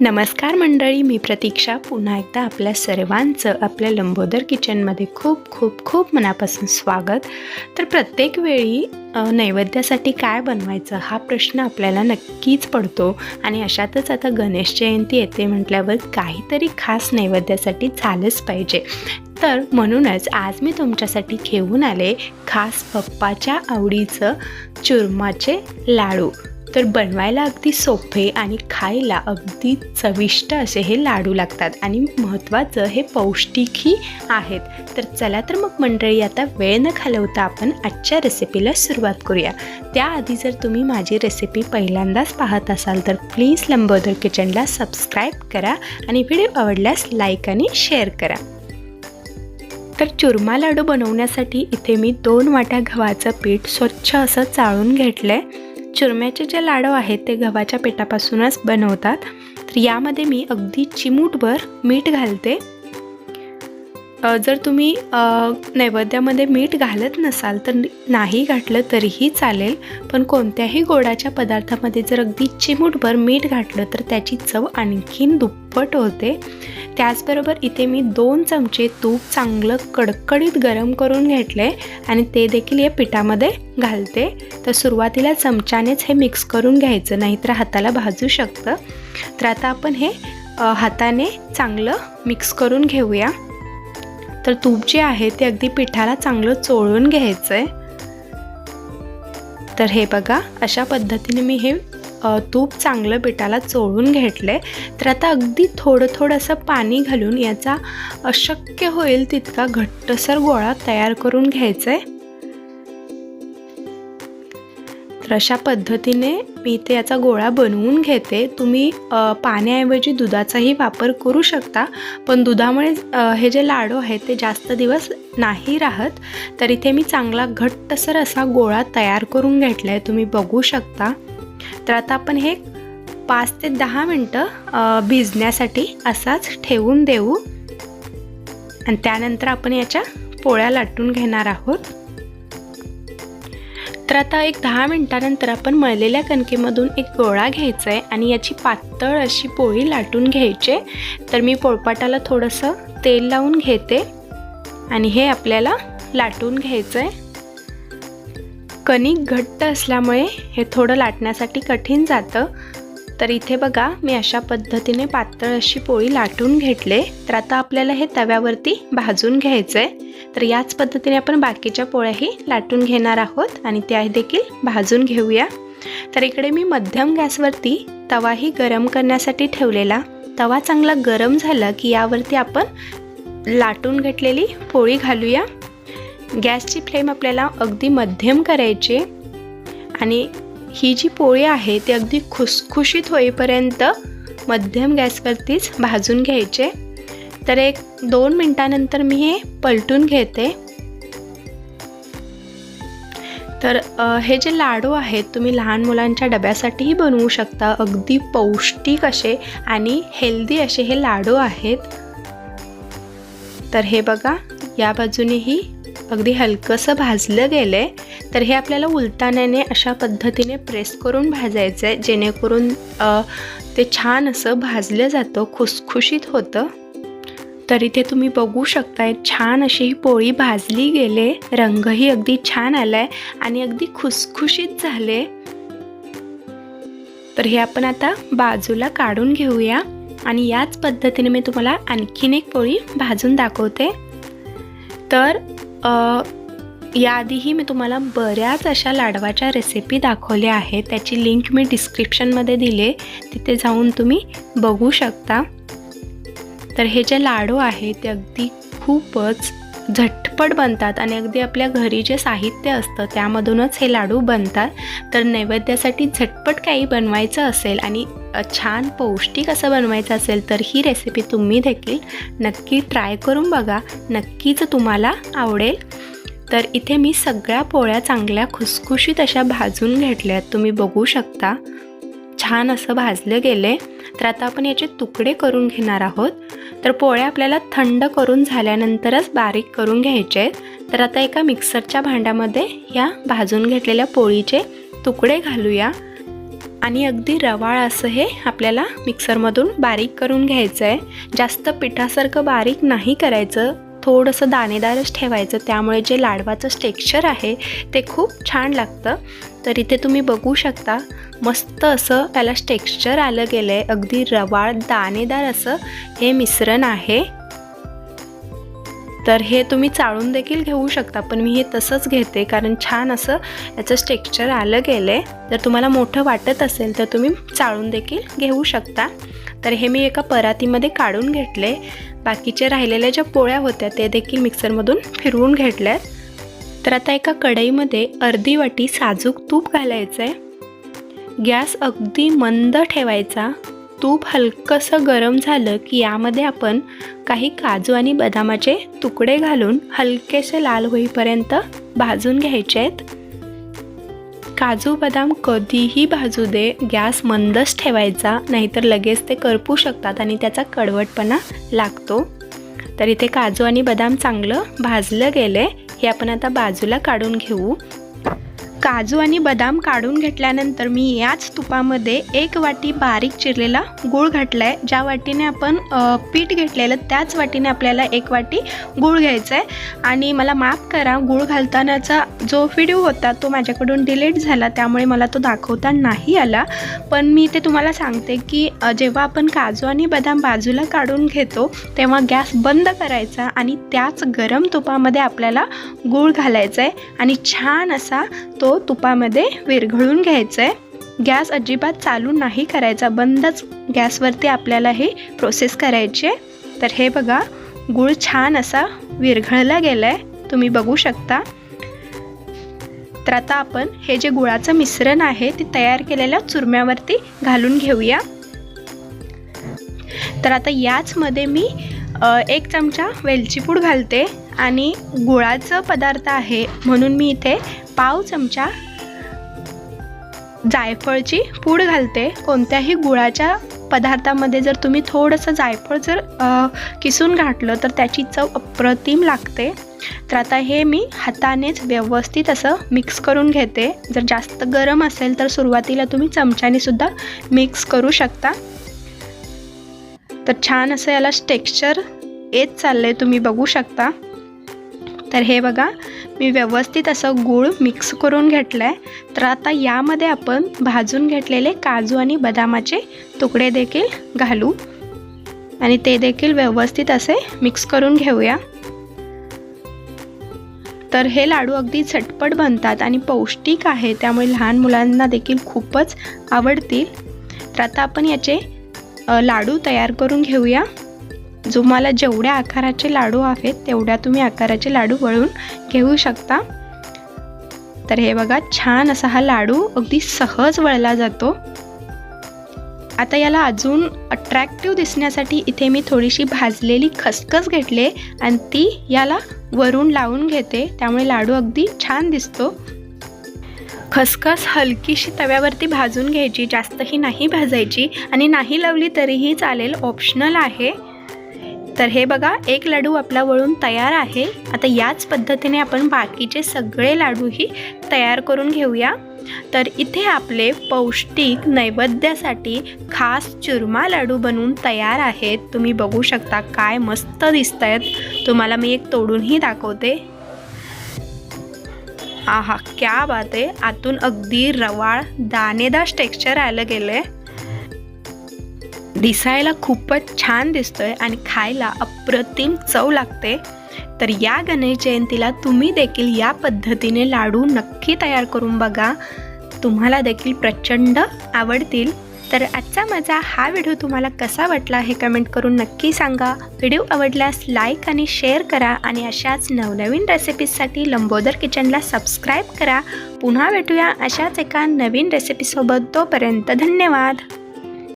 नमस्कार मंडळी मी प्रतीक्षा. पुन्हा एकदा आपल्या सर्वांचं आपल्या लंबोदर किचनमध्ये खूप खूप खूप मनापासून स्वागत. तर प्रत्येक वेळी नैवेद्यासाठी काय बनवायचं हा प्रश्न आपल्याला नक्कीच पडतो. आणि अशातच आता गणेश जयंती येते म्हटल्यावर काहीतरी खास नैवेद्यासाठी झालंच पाहिजे. तर म्हणूनच आज मी तुमच्यासाठी घेऊन आले खास पप्पाच्या आवडीचं चुरमाचे लाडू. तर बनवायला अगदी सोपे आणि खायला अगदी चविष्ट असे हे लाडू लागतात. आणि महत्त्वाचं हे पौष्टिकही आहेत. तर चला तर मग मंडळी आता वेळ न घालवता आपण आजच्या रेसिपीला सुरुवात करूया. त्याआधी जर तुम्ही माझी रेसिपी पहिल्यांदाच पाहत असाल तर प्लीज लंबोदर किचनला सबस्क्राईब करा आणि व्हिडिओ आवडल्यास लाईक आणि शेअर करा. तर चुरमा लाडू बनवण्यासाठी इथे मी दोन वाट्या गव्हाचं पीठ स्वच्छ असं चाळून घेतलं आहे चुरम्याचे जे लाडू आहेत ते गव्हाच्या पिठापासूनच बनवतात. तर यामध्ये मी अगदी चिमूटभर मीठ घालते. जर तुम्ही नैवेद्यामध्ये मीठ घालत नसाल तर नाही घातलं तरीही चालेल. पण कोणत्याही गोडाच्या पदार्थामध्ये जर अगदी चिमूटभर मीठ घातलं तर त्याची चव आणखीन दुप्पट होते. त्याचबरोबर इथे मी दोन चमचे तूप चांगलं कडकडीत गरम करून घेतले आणि ते देखील या पिठामध्ये घालते. तर सुरुवातीला चमच्यानेच हे मिक्स करून घ्यायचं नाहीतर हाताला भाजू शकतं. तर आता आपण हे हाताने चांगलं मिक्स करून घेऊया. तर तूप जे आहे ते अगदी पिठाला चांगलं चोळून घ्यायचं आहे तर हे बघा अशा पद्धतीने मी हे तूप चांगलं पिठाला चोळून घेतलं आहे तर आता अगदी थोडं थोडंसं पाणी घालून याचा अशक्य होईल तितका घट्टसर गोळा तयार करून घ्यायचा आहे तर अशा पद्धतीने मी इथे याचा गोळा बनवून घेते. तुम्ही पाण्याऐवजी दुधाचाही वापर करू शकता पण दुधामुळे हे जे लाडू आहेत ते जास्त दिवस नाही राहत. तर इथे मी चांगला घट्टसर असा गोळा तयार करून घेतला आहे तुम्ही बघू शकता. तर आता आपण हे पाच ते दहा मिनटं भिजण्यासाठी असाच ठेवून देऊ. आणि त्यानंतर आपण याच्या पोळ्या लाटून घेणार आहोत. तर आता एक दहा मिनटानंतर आपण मळलेल्या कणकेमधून एक गोळा घ्यायचा आहे आणि याची पातळ अशी पोळी लाटून घ्यायची. तर मी पोळपाटाला थोडंसं तेल लावून घेते आणि हे आपल्याला लाटून घ्यायचं आहे कणिक घट्ट असल्यामुळे हे थोडं लाटण्यासाठी कठीण जातं. तर इथे बघा मी अशा पद्धतीने पातळ अशी पोळी लाटून घेतले. तर आता आपल्याला हे तव्यावरती भाजून घ्यायचं आहे तर याच पद्धतीने आपण बाकीच्या पोळ्याही लाटून घेणार आहोत आणि त्या देखील भाजून घेऊया. तर इकडे मी मध्यम गॅसवरती तवाही गरम करण्यासाठी ठेवलेला. तवा चांगला गरम झाला की यावरती आपण लाटून घेतलेली पोळी घालूया. गॅसची फ्लेम आपल्याला अगदी मध्यम करायची आणि ही जी पोळी आहे ती अगदी खुसखुशीत होईपर्यंत मध्यम गॅसवरतीच भाजून घ्यायचे तर एक दोन मिनटानंतर मी हे पलटून घेते. तर हे जे लाडू आहेत तुम्ही लहान मुलांच्या डब्यासाठीही बनवू शकता. अगदी पौष्टिक असे आणि हेल्दी असे हे लाडू आहेत. तर हे बघा या बाजूनेही अगदी हलकंसं भाजलं गेलं आहे तर हे आपल्याला उलताण्याने अशा पद्धतीने प्रेस करून भाजायचं आहे जेणेकरून ते छान असं भाजलं जातं खुसखुशीत होतं. तर इथे तुम्ही बघू शकताय छान अशी ही पोळी भाजली गेले रंगही अगदी छान आला आहे आणि अगदी खुसखुशीत झाले तर हे आपण आता बाजूला काढून घेऊया आणि याच पद्धतीने मी तुम्हाला आणखीन एक पोळी भाजून दाखवते. तर याआधीही मी तुम्हाला बऱ्याच अशा लाडवाच्या रेसिपी दाखवल्या आहेत. त्याची लिंक मी डिस्क्रिप्शनमध्ये दिले. तिथे जाऊन तुम्ही बघू शकता. तर हे जे लाडू आहे ते अगदी खूपच झटपट बनतात आणि अगदी आपल्या घरी जे साहित्य असतं त्यामधूनच हे लाडू बनतात. तर नैवेद्यासाठी झटपट काही बनवायचं असेल आणि छान पौष्टिक असं बनवायचं असेल तर ही रेसिपी तुम्ही देखील नक्की ट्राय करून बघा. नक्कीच तुम्हाला आवडेल. तर इथे मी सगळ्या पोळ्या चांगल्या खुसखुशीत अशा भाजून घेतल्या आहेत. तुम्ही बघू शकता. छान असं भाजलं गेले. तर आता आपण याचे तुकडे करून घेणार आहोत. तर पोळ्या आपल्याला थंड करून झाल्यानंतरच बारीक करून घ्यायचे आहेत. तर आता एका मिक्सरच्या भांड्यामध्ये या भाजून घेतलेल्या पोळीचे तुकडे घालूया. आणि अगदी रवाळ असं हे आपल्याला मिक्सरमधून बारीक करून घ्यायचं आहे जास्त पिठासारखं बारीक नाही करायचं. थोडंसं दाणेदारच ठेवायचं. त्यामुळे जे लाडवाचं टेक्स्चर आहे ते खूप छान लागतं. तर इथे तुम्ही बघू शकता मस्त असं त्याला टेक्स्चर आलं गेलं आहे अगदी रवाळ दाणेदार असं हे मिश्रण आहे. तर हे तुम्ही चाळून देखील घेऊ शकता पण मी हे तसंच घेते कारण छान असं याचं टेक्स्चर आलं गेलं आहे जर तुम्हाला मोठं वाटत असेल तर तुम्ही चाळून देखील घेऊ शकता. तर हे मी एका परातीमध्ये काढून घेतले बाकीचे राहिलेल्या ज्या पोळ्या होत्या ते देखील मिक्सरमधून फिरवून घेतल्यात. तर आता एका कढईमध्ये अर्धी वाटी साजूक तूप घालायचं आहे गॅस अगदी मंद ठेवायचा. तूप हलकंसं गरम झालं की यामध्ये आपण काही काजू आणि बदामाचे तुकडे घालून हलकेसे लाल होईपर्यंत भाजून घ्यायचे आहेत. काजू बदाम कधीही भाजू दे. गॅस मंदच ठेवायचा नाहीतर लगेच ते करपू शकतात आणि त्याचा कडवटपणा लागतो. तर इथे काजू आणि बदाम चांगलं भाजलं गेले हे आपण आता बाजूला काढून घेऊ. काजू आणि बदाम काढून घेतल्यानंतर मी याच तुपामध्ये एक वाटी बारीक चिरलेला गूळ घातला आहे ज्या वाटीने आपण पीठ घेतलेलं त्याच वाटीने आपल्याला एक वाटी गूळ घ्यायचा आहे आणि मला माफ करा गूळ घालतानाचा जो व्हिडिओ होता तो माझ्याकडून डिलीट झाला त्यामुळे मला तो दाखवता नाही आला. पण मी ते तुम्हाला सांगते की जेव्हा आपण काजू आणि बदाम बाजूला काढून घेतो तेव्हा गॅस बंद करायचा आणि त्याच गरम तुपामध्ये आपल्याला गूळ घालायचा आहे आणि छान असा तो तुपामध्ये विरघळून घ्यायचं आहे गॅस अजिबात चालू नाही करायचा. बंदच गॅसवरती आपल्याला हे प्रोसेस करायचे तर हे बघा गूळ छान असा विरघळला गेला आहे तुम्ही बघू शकता. तर आता आपण हे जे गुळाचं मिश्रण आहे ते तयार केलेल्या चुरम्यावरती घालून घेऊया. तर आता याचमध्ये मी एक चमचा वेलचीपूड घालते. आणि गुळाचं पदार्थ आहे. म्हणून मी इथे पाव चमचा जायफळची पूड घालते. कोणत्याही गुळाच्या पदार्थामध्ये जर तुम्ही थोडंसं जायफळ जर किसून घातलं तर त्याची चव अप्रतिम लागते. तर आता हे मी हातानेच व्यवस्थित असं मिक्स करून घेते. जर जास्त गरम असेल तर सुरुवातीला तुम्ही चमच्याने सुद्धा मिक्स करू शकता. तर छान असं याला टेक्स्चर येत चाललं आहे तुम्ही बघू शकता. तर हे बघा मी व्यवस्थित असं गूळ मिक्स करून घेतलं आहे तर आता यामध्ये आपण भाजून घेतलेले काजू आणि बदामाचे तुकडे देखील घालू. आणि ते देखील व्यवस्थित असे मिक्स करून घेऊया. तर हे लाडू अगदी झटपट बनतात आणि पौष्टिक आहे त्यामुळे लहान मुलांना देखील खूपच आवडतील. तर आता आपण याचे लाडू तयार करून घेऊया. तुम्हाला जेवढ्या आकाराचे लाडू आहेत तेवढ्या तुम्ही आकाराचे लाडू वळून घेऊ शकता. तर हे बघा छान असा हा लाडू अगदी सहज वळला जातो. आता याला अजून अट्रॅक्टिव्ह दिसण्यासाठी इथे मी थोडीशी भाजलेली खसखस घेतले आणि ती याला वरून लावून घेते. त्यामुळे लाडू अगदी छान दिसतो. खसखस हलकीशी तव्यावरती भाजून घ्यायची जास्तही नाही भाजायची आणि नाही लावली तरीही चालेल ऑप्शनल आहे. तर हे बघा एक लाडू आपला वळून तयार आहे. आता याच पद्धतीने आपण बाकीचे सगळे लाडूही तयार करून घेऊया. तर इथे आपले पौष्टिक नैवेद्यासाठी खास चुरमा लाडू बनवून तयार आहेत. तुम्ही बघू शकता काय मस्त दिसत आहेत तुम्हाला मी एक तोडूनही दाखवते. आहा क्या बात आहे. आतून अगदी रवाळ दाणेदार टेक्स्चर आलं गेलं आहे दिसायला खूपच छान दिसतोय आणि खायला अप्रतिम चव लागते. तर या गणेश जयंतीला तुम्ही देखील या पद्धतीने लाडू नक्की तयार करून बघा. तुम्हाला देखील प्रचंड आवडतील. तर आजचा माझा हा व्हिडिओ तुम्हाला कसा वाटला हे कमेंट करून नक्की सांगा. व्हिडिओ आवडल्यास लाईक आणि शेअर करा आणि अशाच नवनवीन रेसिपीजसाठी लंबोदर किचनला सबस्क्राईब करा. पुन्हा भेटूया अशाच एका नवीन रेसिपीसोबत. तोपर्यंत धन्यवाद.